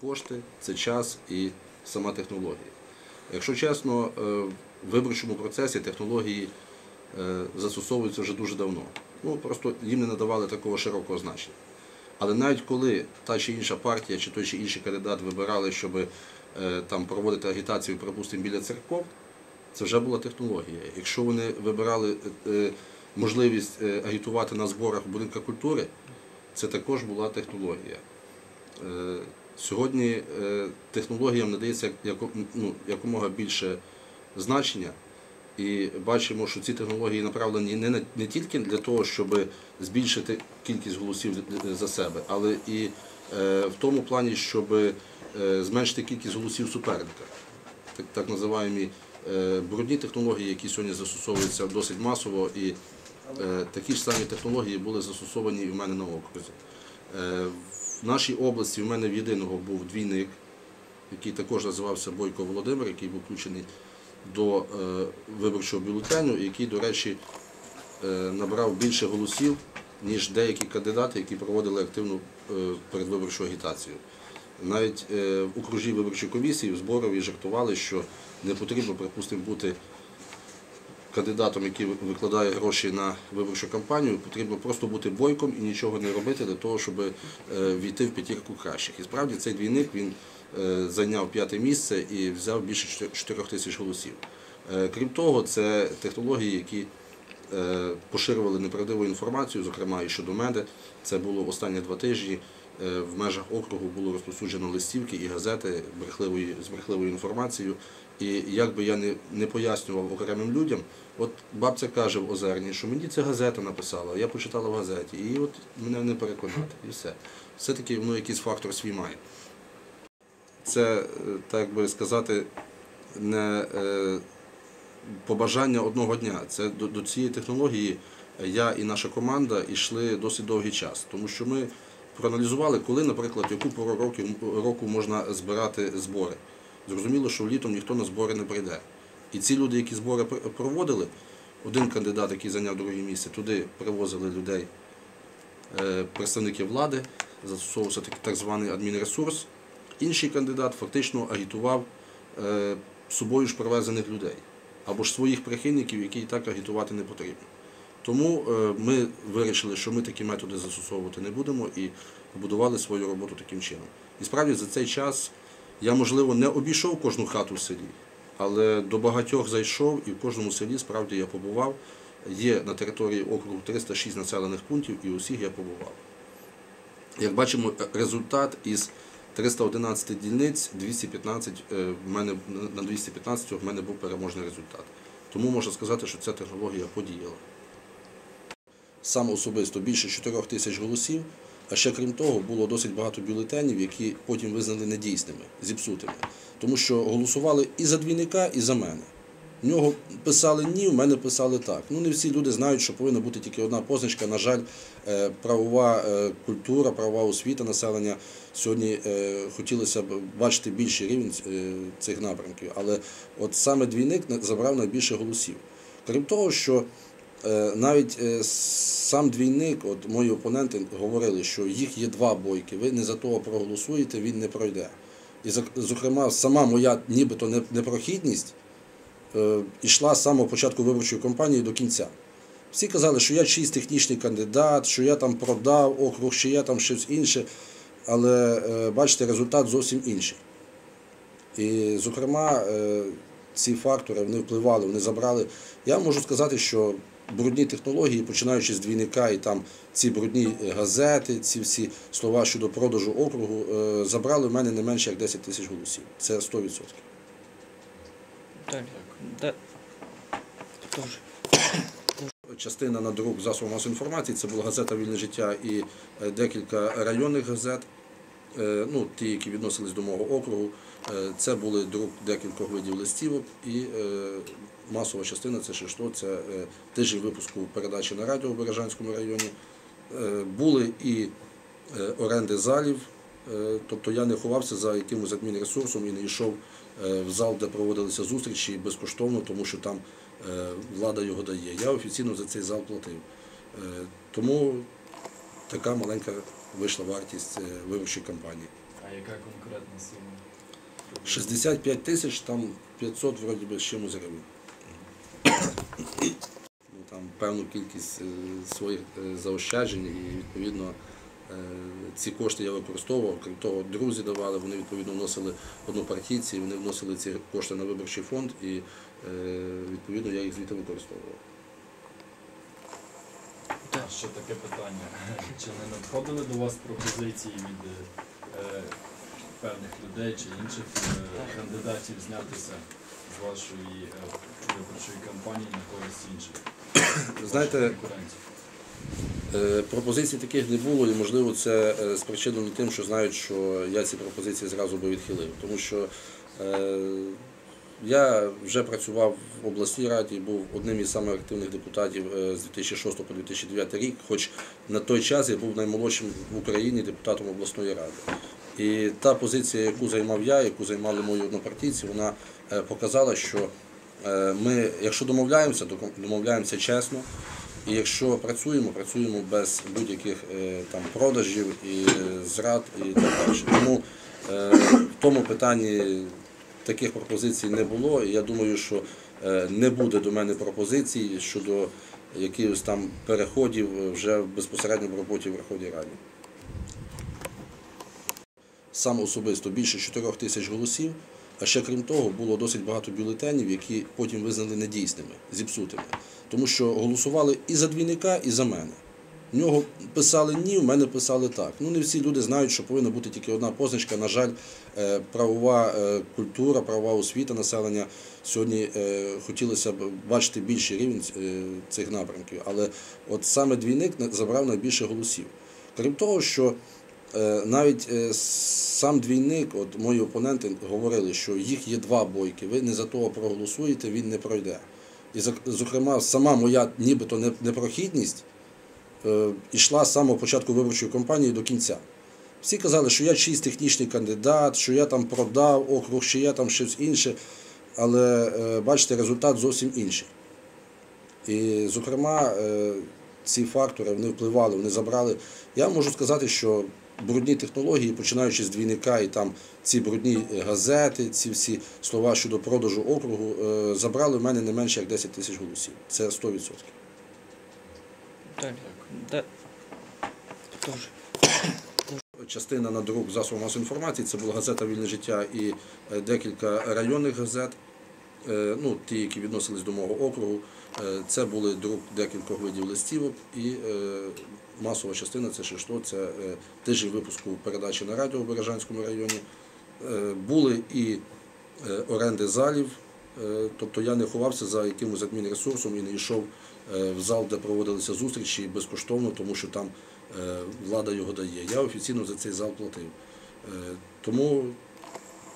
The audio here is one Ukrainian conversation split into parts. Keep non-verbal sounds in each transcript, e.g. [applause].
кошти, це час і сама технологія. Якщо чесно, е, в виборчому процесі технології е, застосовуються вже дуже давно. Ну просто їм не надавали такого широкого значення. Але навіть коли та чи інша партія, чи той чи інший кандидат вибирали, щоб е, там проводити агітацію, припустимо, біля церков, це вже була технологія. Якщо вони вибирали можливість агітувати на зборах в будинках культури, це також була технологія. Сьогодні е, технологіям надається ну, якомога більше значення, і бачимо, що ці технології направлені не, тільки для того, щоб збільшити кількість голосів за себе, але і е, в тому плані, щоб е, зменшити кількість голосів суперника. Так, називаємо брудні технології, які сьогодні застосовуються досить масово, і такі ж самі технології були застосовані в мене на окрузі. В нашій області в мене в єдиного був двійник, який також називався Бойко Володимир, який був включений до е, виборчого бюлетеню, і який, до речі, е, набрав більше голосів, ніж деякі кандидати, які проводили активну е, передвиборчу агітацію. Навіть в окружній виборчій комісії в зборові жартували, що не потрібно, припустимо, бути кандидатом, який викладає гроші на виборчу кампанію, потрібно просто бути бойком і нічого не робити для того, щоб е, війти в п'ятірку кращих. І справді цей двійник він е, зайняв п'яте місце і взяв більше 4 тисяч голосів. Е, Крім того, це технології, які поширювали неправдиву інформацію, зокрема і щодо мене. Це було останні два тижні. Е, В межах округу було розповсюджено листівки і газети брехливої, з брехливою інформацією. І як би я не, не пояснював окремим людям, от бабця каже в Озерні, що мені ця газета написала, я почитала в газеті, і от мене не переконати, і все. Все-таки воно якийсь фактор свій має. Це, е, так би сказати, не е, побажання одного дня. Це до, до цієї технології я і наша команда йшли досить довгий час, тому що ми проаналізували, коли, наприклад, яку пору року, року можна збирати збори. Зрозуміло, що літом ніхто на збори не прийде. І ці люди, які збори проводили, один кандидат, який зайняв друге місце, туди привозили людей, е, представники влади, застосовувався так званий адмінресурс. Інший кандидат фактично агітував е, собою ж привезених людей або ж своїх прихильників, які і так агітувати не потрібно. Тому е, ми вирішили, що ми такі методи застосовувати не будемо і побудували свою роботу таким чином. І справді за цей час я, можливо, не обійшов кожну хату в селі, але до багатьох зайшов і в кожному селі справді я побував. Є на території округу 306 населених пунктів і усіх я побував. Як бачимо, результат із 311 дільниць, 215 е, в мене на 215 в мене був переможний результат. Тому можна сказати, що ця технологія подіяла. Сам особисто більше 4 тисяч голосів, а ще крім того, було досить багато бюлетенів, які потім визнали недійсними, зіпсутими. Тому що голосували і за двійника, і за мене. В нього писали ні, в мене писали так. Ну не всі люди знають, що повинна бути тільки одна позначка. На жаль, е, правова е, культура, правова освіта населення сьогодні е, хотілося б бачити більший рівень цих напрямків. Але от саме двійник забрав найбільше голосів. Крім того, що навіть сам двійник, от мої опоненти говорили, що їх є два бойки. Ви не за того проголосуєте, він не пройде. І зок- зокрема, сама моя нібито непрохідність йшла з самого початку виборчої кампанії до кінця. Всі казали, що я чийсь технічний кандидат, що я там продав округ, що я там щось інше. Але е, бачите, результат зовсім інший. І, зокрема, е, ці фактори вони впливали, вони забрали. Я можу сказати, що брудні технології, починаючи з двійника і там ці брудні газети, ці всі слова щодо продажу округу, е, забрали в мене не менше як 10 тисяч голосів. Це 100%. Далі. Да. Дуже. Частина на друк засобів масової інформації це була газета Вільне життя і е, декілька районних газет, е, ну, ті, які відносились до мого округу. Е, Це були друк декількох видів листівок і масова частина це що, це тиждень випуску передачі на радіо в Бережанському районі. Були і оренди залів, тобто я не ховався за якимось адмінресурсом і не йшов е, в зал, де проводилися зустрічі безкоштовно, тому що там е, влада його дає. Я офіційно за цей зал платив. Е, Тому така маленька вийшла вартість е, виборчої кампанії. А яка конкретна сума? 65 тисяч, там 500 вроді би з чимось гривень. [coughs] Ну, там певну кількість е, своїх е, заощаджень і відповідно е, ці кошти я використовував. Крім того, друзі давали, вони відповідно вносили однопартійці, вони вносили ці кошти на виборчий фонд і е, відповідно я їх звідти використовував. А ще таке питання. Чи не надходили до вас пропозиції від е, певних людей чи інших е, кандидатів знятися з вашої е, виборчої кампанії на користь інших? Знаєте? Е, Пропозицій таких не було, і можливо це е, спричинено тим, що знають, що я ці пропозиції зразу би відхилив. Тому що е, я вже працював в обласній раді, був одним із самих активних депутатів е, з 2006 по 2009 рік, хоч на той час я був наймолодшим в Україні депутатом обласної ради. І та позиція, яку займав я, яку займали мої однопартійці, вона е, показала, що е, ми, якщо домовляємося, домовляємося чесно. І якщо працюємо, працюємо без будь-яких е, там продажів і е, зрад і так далі. Тому е, в тому питанні таких пропозицій не було. І я думаю, що не буде до мене пропозицій щодо якихось там переходів вже безпосередньо в роботі в Верховній Раді. Сам особисто більше 4 тисяч голосів. А ще крім того, було досить багато бюлетенів, які потім визнали недійсними, зіпсутими. Тому що голосували і за двійника, і за мене. В нього писали ні, в мене писали так. Ну не всі люди знають, що повинна бути тільки одна позначка. На жаль, е, правова е, культура, правова освіта населення сьогодні е, хотілося б бачити більший рівень цих напрямків. Але от саме двійник забрав найбільше голосів. Крім того, що навіть сам двійник, от мої опоненти говорили, що їх є два бойки. Ви не за того проголосуєте, він не пройде. І зокрема, сама моя нібито непрохідність е, йшла з самого початку виборчої кампанії до кінця. Всі казали, що я чийсь технічний кандидат, що я там продав округ, що я там щось інше. Але е, бачите, результат зовсім інший. І, зокрема, е, ці фактори вони впливали, вони забрали. Я можу сказати, що брудні технології, починаючи з двійника, і там ці брудні газети, ці всі слова щодо продажу округу, е, забрали в мене не менше як 10 тисяч голосів. Це 100%. Далі. Да. Частина на друк засобів масової інформації це була газета Вільне життя і е, декілька районних газет, е, ну, ті, які відносились до мого округу. Е, Це були друк декількох видів листівок і е, масова частина це що, це е, тиждень випуску передачі на радіо в Бережанському районі. Е, Були і е, оренди залів, е, тобто я не ховався за якимось адмінресурсом і не йшов е, в зал, де проводилися зустрічі безкоштовно, тому що там е, влада його дає. Я офіційно за цей зал платив. Е, Тому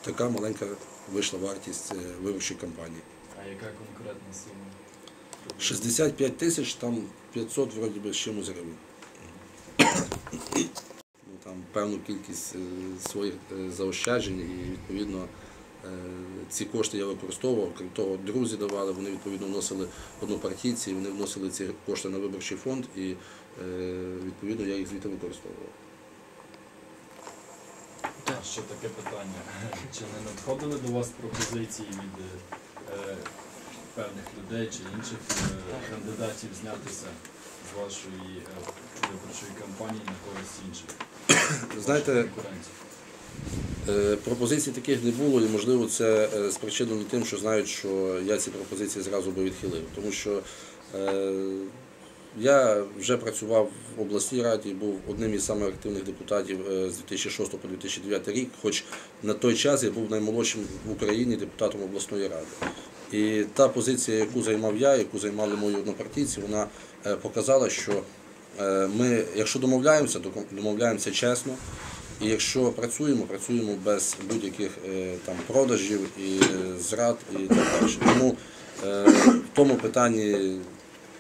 така маленька вийшла вартість е, виборчої кампанії. А яка конкретна сума? 65 тисяч, там 500 вроді би з чимось гривень. [coughs] Ну, там певну кількість е, своїх е, заощаджень і відповідно ці кошти я використовував. Крім того, друзі давали, вони відповідно вносили однопартійці, вони вносили ці кошти на виборчий фонд і відповідно я їх звідти використовував. А ще таке питання. Чи не надходили до вас пропозиції від е, певних людей чи інших е, кандидатів знятися з вашої е, виборчої кампанії на користь інших? Знаєте, конкурентів? Е, Пропозицій таких не було, і можливо це е, спричинено тим, що знають, що я ці пропозиції зразу би відхилив. Тому що е, я вже працював в обласній раді, був одним із самих активних депутатів е, з 2006 по 2009 рік, хоч на той час я був наймолодшим в Україні депутатом обласної ради. І та позиція, яку займав я, яку займали мої однопартійці, вона е, показала, що е, ми, якщо домовляємося, то домовляємося чесно. І якщо працюємо, працюємо без будь-яких там продажів і зрад і так далі. Тому в тому питанні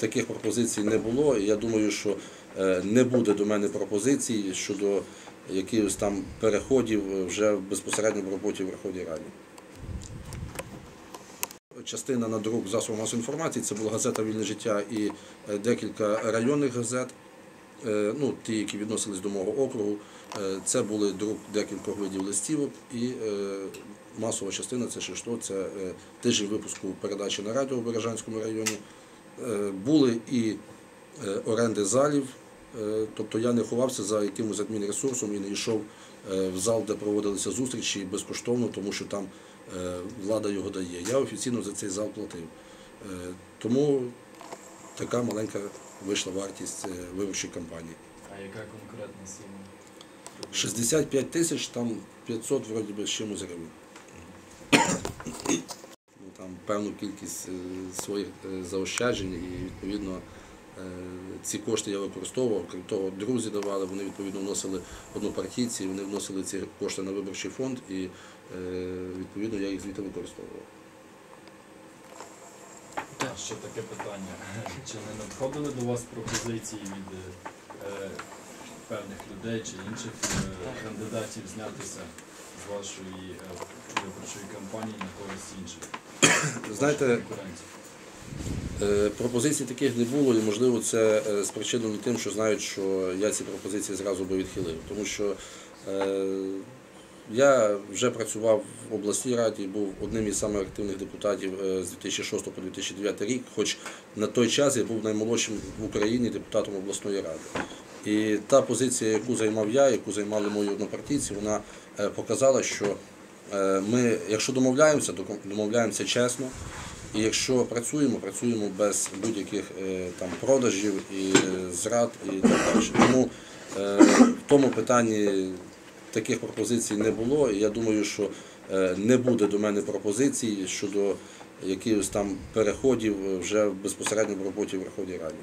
таких пропозицій не було. Я думаю, що е, не буде до мене пропозицій щодо якихось там переходів вже безпосередньо в роботі в Верховній Раді. Частина на друк засобів масової інформації це була газета Вільне життя і е, декілька районних газет. е, ну, ті, які відносились до мого округу, це були друк декількох видів листівок і масова частина це що, це тиждень випуску передачі на радіо в Бережанському районі. Е, Були і е, оренди залів, е, тобто я не ховався за якимось адмінресурсом і не йшов в зал, де проводилися зустрічі безкоштовно, тому що там влада його дає. Я офіційно за цей зал платив. Тому така маленька вийшла вартість виборчої кампанії. А яка конкретна сума? 65 тисяч, там 500 вроді би з чимось гривень. Там певну кількість е, своїх е, заощаджень і відповідно е, ці кошти я використовував. Крім того, друзі давали, вони відповідно вносили однопартійці, вони вносили ці кошти на виборчий фонд і відповідно я їх звідти використовував. Ще таке питання. Чи не надходили до вас пропозиції від певних людей чи інших кандидатів знятися вашої е, виборчої кампанії на користь інших? Знаєте? Е, Пропозицій таких не було, і можливо це е, спричинено тим, що знають, що я ці пропозиції зразу би відхилив. Тому що я вже працював в обласній раді, був одним із самих активних депутатів з 2006 по 2009 рік, хоч на той час я був наймолодшим в Україні депутатом обласної ради. І та позиція, яку займав я, яку займали мої однопартійці, вона показала, що е, ми, якщо домовляємося, то домовляємося чесно. І якщо працюємо, працюємо без будь-яких е, там продажів і е, зрад і так далі. Тому е, в тому питанні таких пропозицій не було. І я думаю, що е, не буде до мене пропозицій щодо якихось там переходів е, вже безпосередньо в роботі в Верховній Раді.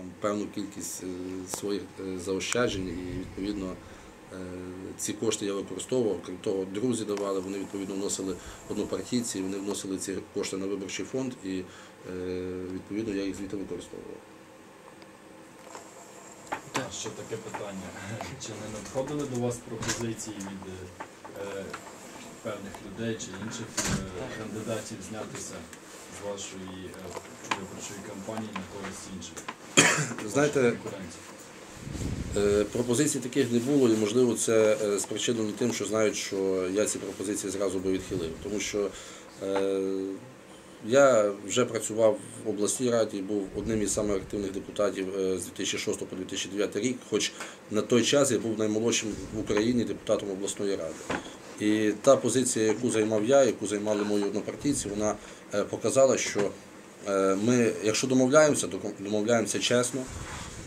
Там певну кількість е, своїх е, заощаджень і відповідно е, ці кошти я використовував. Крім того, друзі давали, вони відповідно вносили однопартійці, вони вносили ці кошти на виборчий фонд і відповідно я їх звідти використовував. А ще таке питання. Чи не надходили до вас пропозиції від е, певних людей чи інших е, кандидатів знятися вашої е, виборчої кампанії на користь інших? Знаєте? Е, Пропозицій таких не було, і можливо це е, спричинено тим, що знають, що я ці пропозиції зразу би відхилив. Тому що е, я вже працював в обласній раді, був одним із самих активних депутатів е, з 2006 по 2009 рік, хоч на той час я був наймолодшим в Україні депутатом обласної ради. І та позиція, яку займав я, яку займали мої однопартійці, вона е, показала, що е, ми, якщо домовляємося, домовляємося чесно.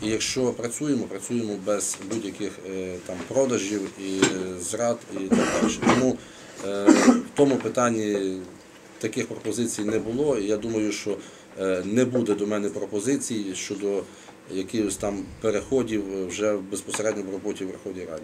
І якщо працюємо, працюємо без будь-яких е, там продажів і зрад і так далі. Тому в тому питанні таких пропозицій не було. І я думаю, що не буде до мене пропозицій щодо якихось там переходів вже безпосередньо в роботі в Верховній Раді.